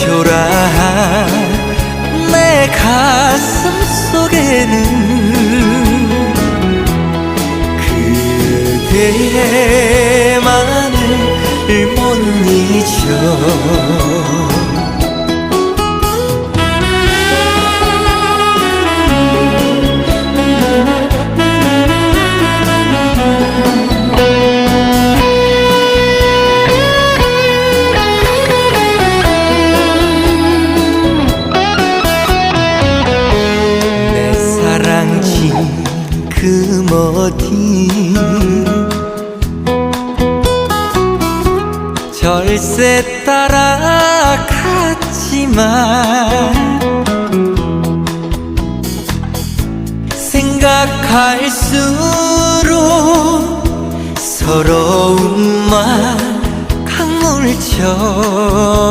초라한 내 가슴 속에는 그대만을 못 잊어 어디? 절세 따라 갔지만 생각할수록 서러운 말 강물처럼